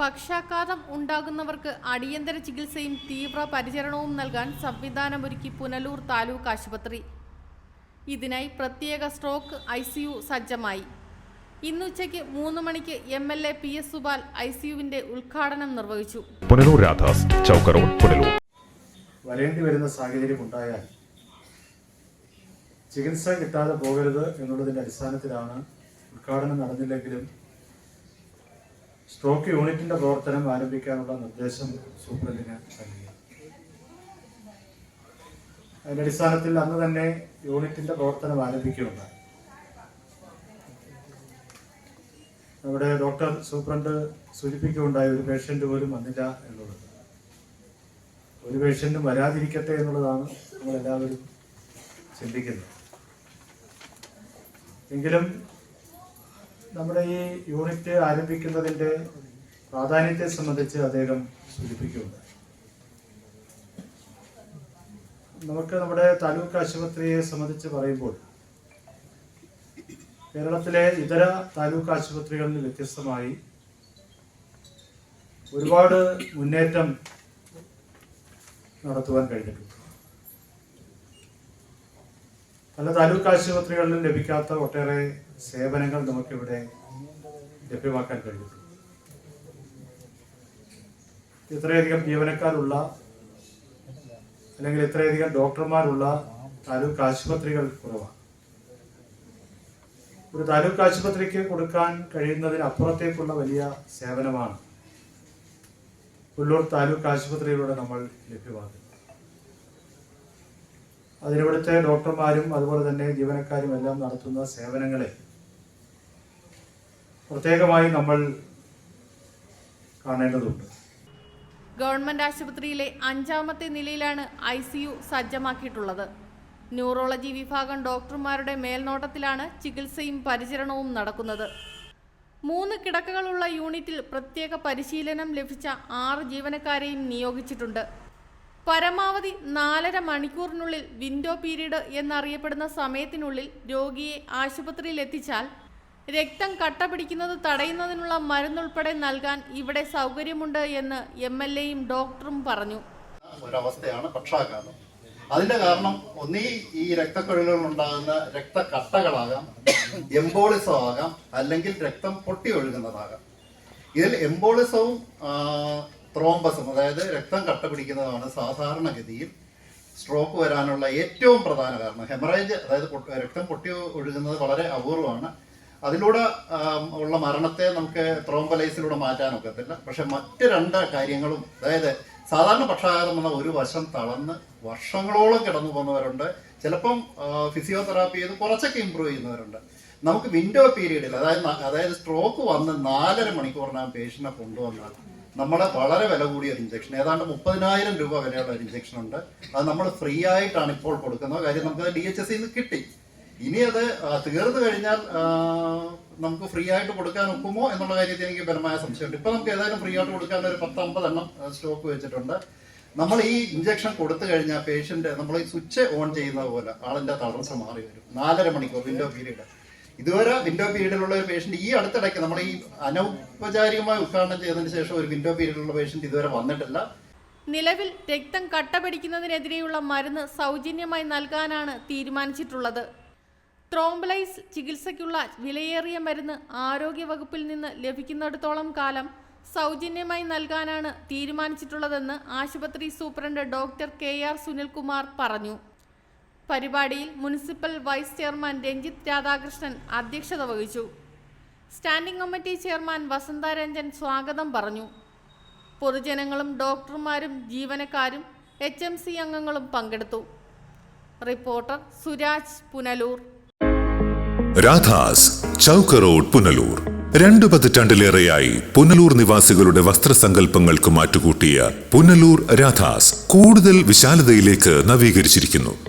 പക്ഷാഘാതം ഉണ്ടാകുന്നവർക്ക് അടിയന്തര ചികിത്സയും തീവ്ര പരിചരണവും നൽകാൻ സംവിധാനമൊരുക്കി പുനലൂർ താലൂക്ക് ആശുപത്രി. ഇതിനായി പ്രത്യേക സ്ട്രോക്ക് ഐ സി യു സജ്ജമായി. ഇന്നുച്ചയ്ക്ക് മൂന്ന് മണിക്ക് M L A P S Subal I C യുവിന്റെ ഉദ്ഘാടനം നിർവഹിച്ചു. പുനലൂർ രാധാസ് ചൗക്കറോഡ് പുനലൂർ. വരേണ്ടി വരുന്ന സാഹചര്യം ഉണ്ടായാൽ ചികിത്സ കിട്ടാതെ പോകരുത് എന്നുള്ളതിന്റെ അടിസ്ഥാനത്തിലാണ് ഉദ്ഘാടനം നടന്നില്ലെങ്കിലും സ്ട്രോക്ക് യൂണിറ്റിന്റെ പ്രവർത്തനം ആരംഭിക്കാനുള്ള നിർദ്ദേശം സൂപ്രണ്ടിന് നൽകി. അതിന്റെ അടിസ്ഥാനത്തിൽ അന്ന് തന്നെ യൂണിറ്റിന്റെ പ്രവർത്തനം ആരംഭിക്കുന്നുണ്ട്. നമ്മുടെ ഡോക്ടർ സൂപ്രണ്ട് സൂചിപ്പിക്കുകയുണ്ടായ ഒരു പേഷ്യന്റ് പോലും വന്നില്ല എന്നുള്ളത്. ഒരു പേഷ്യന്റും വരാതിരിക്കട്ടെ എന്നുള്ളതാണ് നമ്മൾ എല്ലാവരും ചിന്തിക്കുന്നത്. എങ്കിലും നമ്മുടെ ഈ യൂണിറ്റ് ആരംഭിക്കുന്നതിന്റെ പ്രാധാന്യത്തെ സംബന്ധിച്ച് അദ്ദേഹം സൂചിപ്പിക്കുന്നുണ്ട്. നമുക്ക് നമ്മുടെ താലൂക്ക് ആശുപത്രിയെ സംബന്ധിച്ച് പറയുമ്പോൾ കേരളത്തിലെ ഇതര താലൂക്ക് ആശുപത്രികളിൽ വ്യത്യസ്തമായി ഒരുപാട് മുന്നേറ്റം നടത്തുവാൻ കഴിഞ്ഞിട്ടുണ്ട്. പല താലൂക്ക് ആശുപത്രികളിലും ലഭിക്കാത്ത ഒട്ടേറെ സേവനങ്ങൾ നമുക്കിവിടെ ലഭ്യമാക്കാൻ കഴിഞ്ഞിട്ടുണ്ട് ഇത്രയധികം ജീവനക്കാരുള്ള അല്ലെങ്കിൽ ഇത്രയധികം ഡോക്ടർമാരുള്ള താലൂക്ക് ആശുപത്രികൾ കുറവാണ്. ഒരു താലൂക്ക് ആശുപത്രിക്ക് കൊടുക്കാൻ കഴിയുന്നതിന് അപ്പുറത്തേക്കുള്ള വലിയ സേവനമാണ് പുല്ലൂർ താലൂക്ക് ആശുപത്രിയിലൂടെ നമ്മൾ ലഭ്യമാക്കുന്നത്. അതിനിവിടുത്തെ ഡോക്ടർമാരും അതുപോലെ തന്നെ ജീവനക്കാരും എല്ലാം നടത്തുന്ന സേവനങ്ങളെ പ്രത്യേകമായി നമ്മൾ കാണേണ്ടതുണ്ട്. ഗവൺമെന്റ് ആശുപത്രിയിലെ അഞ്ചാമത്തെ നിലയിലാണ് ഐ സി യു സജ്ജമാക്കിയിട്ടുള്ളത്. ന്യൂറോളജി വിഭാഗം ഡോക്ടർമാരുടെ മേൽനോട്ടത്തിലാണ് ചികിത്സയും പരിചരണവും നടക്കുന്നത്. മൂന്ന് കിടക്കകളുള്ള യൂണിറ്റിൽ പ്രത്യേക പരിശീലനം ലഭിച്ച ആറ് ജീവനക്കാരെയും നിയോഗിച്ചിട്ടുണ്ട്. പരമാവധി നാലര മണിക്കൂറിനുള്ളിൽ വിൻഡോ പീരീഡ് എന്നറിയപ്പെടുന്ന സമയത്തിനുള്ളിൽ രോഗിയെ ആശുപത്രിയിൽ എത്തിച്ചാൽ രക്തം കട്ട പിടിക്കുന്നത് തടയുന്നതിനുള്ള മരുന്നുൾപ്പെടെ നൽകാൻ ഇവിടെ സൗകര്യമുണ്ട് എന്ന് എം എൽ എയും ഡോക്ടറും പറഞ്ഞു. ഒരവസ്ഥയാണ് പക്ഷാഘാതം. അതിന്റെ കാരണം ഒന്നീ ഈ രക്തക്കുഴലുകൾ ഉണ്ടാകുന്ന രക്തക്കട്ടകളാകാം എംബോളിസം ആകാം അല്ലെങ്കിൽ രക്തം പൊട്ടി ഒഴുകുന്നതാകാം ഇതിൽ എംബോളിസവും ത്രോംബസും അതായത് രക്തം കട്ട പിടിക്കുന്നതാണ് സാധാരണഗതിയിൽ സ്ട്രോക്ക് വരാനുള്ള ഏറ്റവും പ്രധാന കാരണം. ഹെമറേജ് അതായത് രക്തം പൊട്ടി ഒഴുകുന്നത് വളരെ അപൂർവമാണ്. അതിലൂടെ ഉള്ള മരണത്തെ നമുക്ക് ത്രോംബലൈസിലൂടെ മാറ്റാനൊക്കത്തില്ല പക്ഷെ മറ്റ് രണ്ട് കാര്യങ്ങളും അതായത് സാധാരണ പക്ഷാഘാതം വന്ന ഒരു വശം തളർന്ന് വർഷങ്ങളോളം കിടന്നു പോകുന്നവരുണ്ട്. ചിലപ്പം ഫിസിയോതെറാപ്പി ചെയ്ത് കുറച്ചൊക്കെ ഇമ്പ്രൂവ് ചെയ്യുന്നവരുണ്ട്. നമുക്ക് വിൻഡോ പീരീഡിൽ അതായത് അതായത് സ്ട്രോക്ക് വന്ന് നാലര മണിക്കൂറിനാണ് പേഷ്യനെ കൊണ്ടുവന്നാൽ നമ്മുടെ വളരെ വില കൂടിയ ഒരു ഇഞ്ചക്ഷൻ ഏതാണ്ട് മുപ്പതിനായിരം രൂപ വിലയുള്ള ഒരു ഇഞ്ചക്ഷൻ ഉണ്ട്. അത് നമ്മൾ ഫ്രീ ആയിട്ടാണ് ഇപ്പോൾ കൊടുക്കുന്നത്. കാര്യം നമുക്ക് ഡി എച്ച് എസ് കിട്ടി. ഇനി അത് തീർന്നു കഴിഞ്ഞാൽ നമുക്ക് ഫ്രീ ആയിട്ട് കൊടുക്കാൻ ഒക്കുമോ എന്നുള്ള കാര്യത്തിൽ എനിക്ക് പരമായ സംശയമുണ്ട്. ഇപ്പൊ നമുക്ക് ഏതായാലും ഫ്രീ ആയിട്ട് കൊടുക്കാൻ ഒരു പത്ത് അമ്പത് എണ്ണം സ്റ്റോക്ക് വെച്ചിട്ടുണ്ട്. നമ്മൾ ഈ ഇഞ്ചക്ഷൻ കൊടുത്തു കഴിഞ്ഞാൽ പേഷ്യന്റ് നമ്മൾ സ്വിച്ച് ഓൺ ചെയ്യുന്ന പോലെ ആളിന്റെ തളർച്ച മാറി വരും. നാലര മണിക്കൂർ വിൻഡോ പീരീഡ് ഇതുവരെ വിൻഡോ പീരീഡിലുള്ള ഒരു പേഷ്യന്റ് ഈ അടുത്തിടയ്ക്ക് നമ്മൾ ഈ അനൗപചാരികമായി ഉദ്ഘാടനം ചെയ്തതിന് ശേഷം ഒരു വിൻഡോ പീരീഡിലുള്ള പേഷ്യന്റ് ഇതുവരെ വന്നിട്ടില്ല. നിലവിൽ രക്തം കട്ടപിടിക്കുന്നതിനെതിരെയുള്ള മരുന്ന് സൗജന്യമായി നൽകാനാണ് തീരുമാനിച്ചിട്ടുള്ളത്. ത്രോംബലൈസ് ചികിത്സയ്ക്കുള്ള വിലയേറിയ മരുന്ന് ആരോഗ്യവകുപ്പിൽ നിന്ന് ലഭിക്കുന്നിടത്തോളം കാലം സൗജന്യമായി നൽകാനാണ് തീരുമാനിച്ചിട്ടുള്ളതെന്ന് ആശുപത്രി superintendent doctor K R Sunilkumar പറഞ്ഞു. പരിപാടിയിൽ municipal vice chairman Ranjith Radhakrishnan അധ്യക്ഷത വഹിച്ചു. Standing committee chairman Vasantha Ranjan സ്വാഗതം പറഞ്ഞു. പൊതുജനങ്ങളും ഡോക്ടർമാരും ജീവനക്കാരും എച്ച് എം സി അംഗങ്ങളും പങ്കെടുത്തു. റിപ്പോർട്ടർ സുരാജ് പുനലൂർ. രാധാസ് ചൗക്ക് റോഡ് പുനലൂർ. രണ്ടു പതിറ്റാണ്ടിലേറെയായി പുനലൂർ നിവാസികളുടെ വസ്ത്രസങ്കല്പങ്ങൾക്ക് മാറ്റുകൂട്ടിയ പുനലൂർ രാധാസ് കൂടുതൽ വിശാലതയിലേക്ക് നവീകരിച്ചിരിക്കുന്നു.